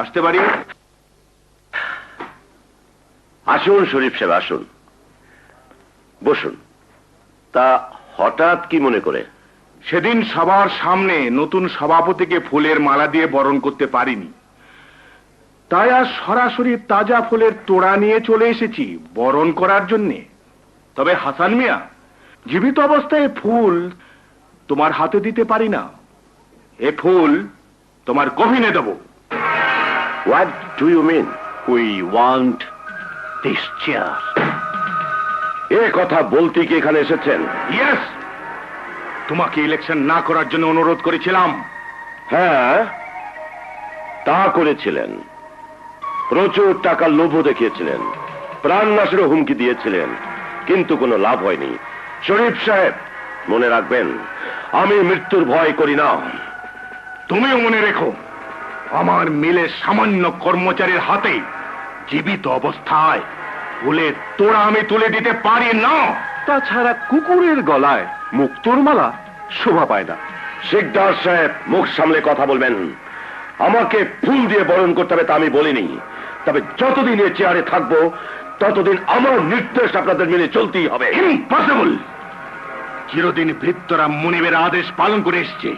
আসতে পারি? আসুন, শরীফ সাহেব, আসুন। বসুন। তা হঠাৎ কি মনে করে? সেদিন সবার সামনে নতুন সভাপতিকে ফুলের মালা দিয়ে বরণ করতে পারিনি। তাই আজ সরাসরি তাজা ফুলের তোড়া নিয়ে চলে এসেছি বরণ করার জন্যে। তবে হাসান মিয়া, জীবিত অবস্থায় ফুল তোমার হাতে দিতে পারি না। এ ফুল তোমার কফিনে দেব। What do you mean we want this chair এ কথা বলতে কি এখানে এসেছেন? ইয়েস তোমাকে ইলেকশন না করার জন্য অনুরোধ করেছিলাম। হ্যাঁ তা করেছিলেন। প্রচুর টাকা লোভ দেখিয়েছিলেন। প্রাণ প্রাণনাশেরও হুমকি দিয়েছিলেন। কিন্তু কোনো লাভ হয়নি। শরীফ সাহেব মনে রাখবেন আমি মৃত্যুর ভয় করি না। তুমিও মনে রেখো। আমার মিলে সামান্য কর্মচারীর হাতে জীবিত অবস্থায় বলে তোরা আমি তুলে দিতে পারি না। তাছাড়া কুকুরের গলায় মুক্তোর মালা শোভা পায় না। শিকদার সাহেব মুখ সামলে কথা বলবেন। আমাকে ফুল দিয়ে বরণ করতে হবে তা আমি বলিনি। তবে যতদিন এ চেয়ারে থাকব ততদিন আমার নির্দেশ আপনাদের মেনে চলতেই হবে। ইম্পসিবল চিরদিন ভৃত্যরা মুনিবের আদেশ পালন করে এসছে।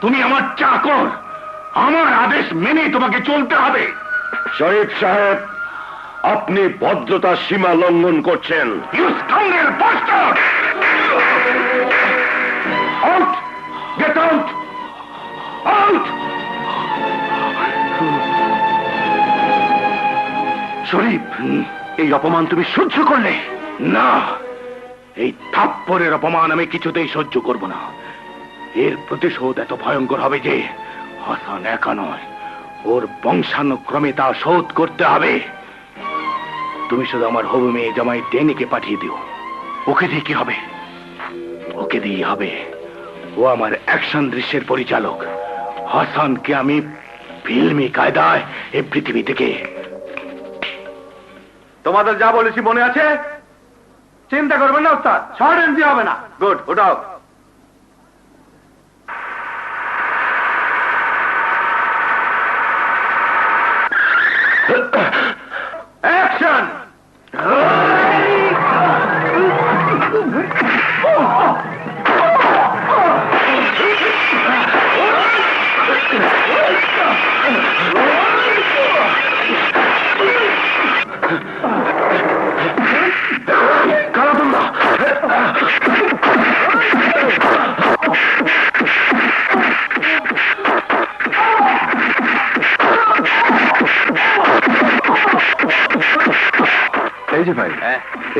তুমি আমার চাকর! আমার আদেশ মেনে তোমাকে চলতে হবে। শরীফ সাহেব আপনি ভদ্রতার সীমা লঙ্ঘন করছেন। You scoundrel bastard out get out out Sharif এই অপমান তুমি সহ্য করলে। না এই থাপ্পরের অপমান আমি কিছুতেই সহ্য করব না। এর প্রতিশোধ এত ভয়ঙ্কর হবে যে হাসান একা নয় ওর বংশানুক্রমে তা শোধ করতে হবে। তুমি শুধু আমার হবু মেয়ে জামাই ডেনিকে পাঠিয়ে দিও। ওকে দিয়ে কি হবে? ওকে দিয়ে হবে। ও আমার অ্যাকশন দৃশ্যের পরিচালক। হাসানকে আমি ফিল্মি কায়দায় এই পৃথিবী থেকে। তোমাদের যা বলেছি মনে আছে? চিন্তা করবেন না, ওস্তাদ। এন্ট্রি হবে না। গুড ওটাও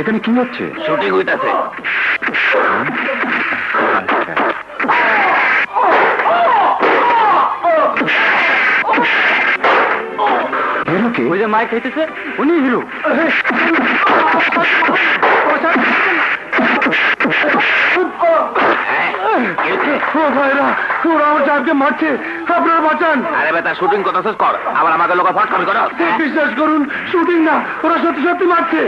এখানে কি হচ্ছে? শুটিং হইতাছে। হিরো কে? ওই যে মাইক খাইতেছে উনি হিরো। ওরা আমার সাহেবকে মারছে। আপনারা বাঁচান। আরে বেটা শুটিং করতেছিস কর। আবার আমাকে লোক ফট কর। বিশ্বাস করুন শুটিং না ওরা সত্যি সত্যি মারছে।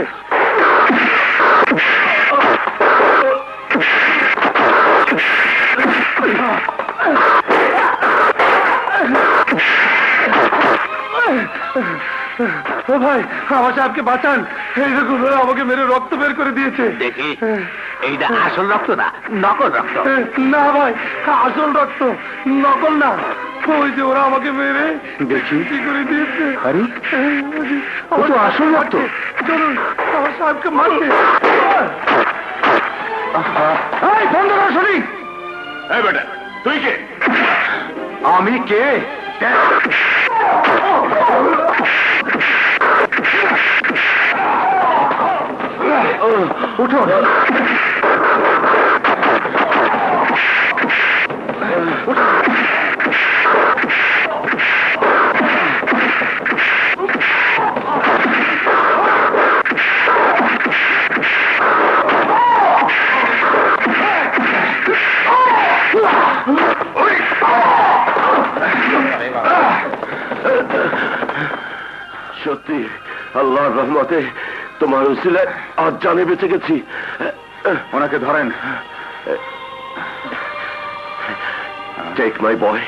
ভাই আমার সাহেবকে বাঁচান। এই দেখুন ওরা আমাকে মেরে রক্ত বের করে দিয়েছে। দেখি এইটা আসল রক্ত না নকল রক্ত? না ভাই আসল রক্ত নকল না। ওই যে ওরা আমাকে মেরে দেখি। কি করে দিয়েছে। আরে ও তো আসল রক্ত। চলুন আমার সাহেবকে এই বন্ধ কর শরীর এই বেটা তুই কে? আমি কে? উঠো। সত্যি আল্লাহর রহমতে তোমার উসিলে আজ জানে বেঁচে গেছি। ওনাকে ধরেন। টেক মাই বয়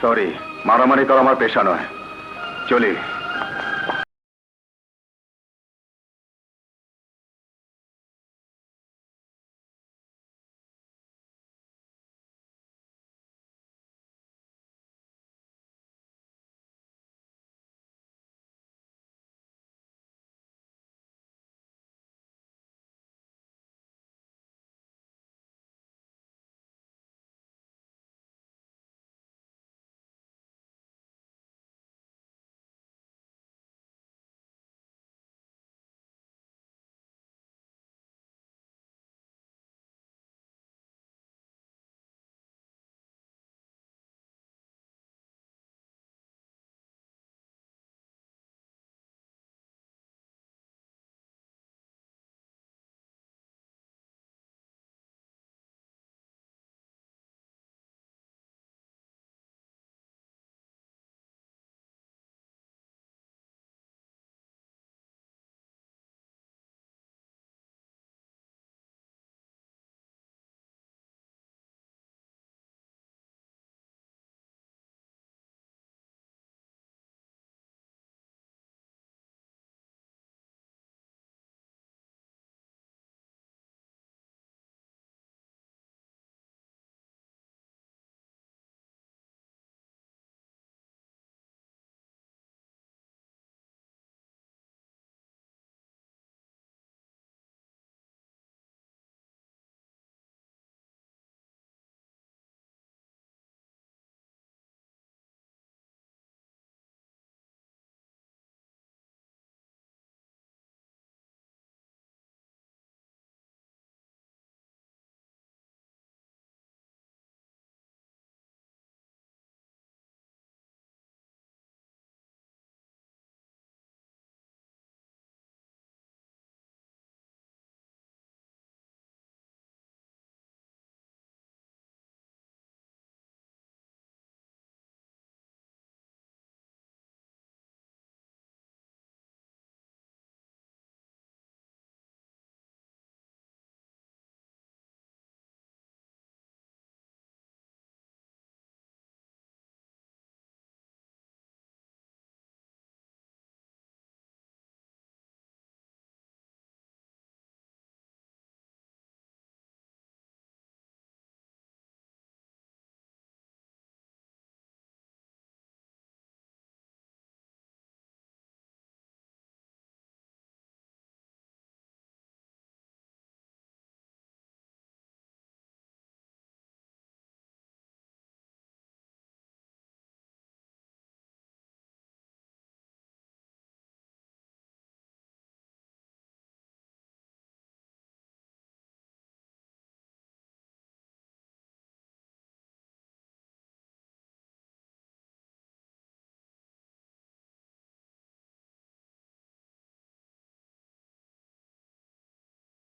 সরি মারামারি করা আমার পেশা নয়। চলি।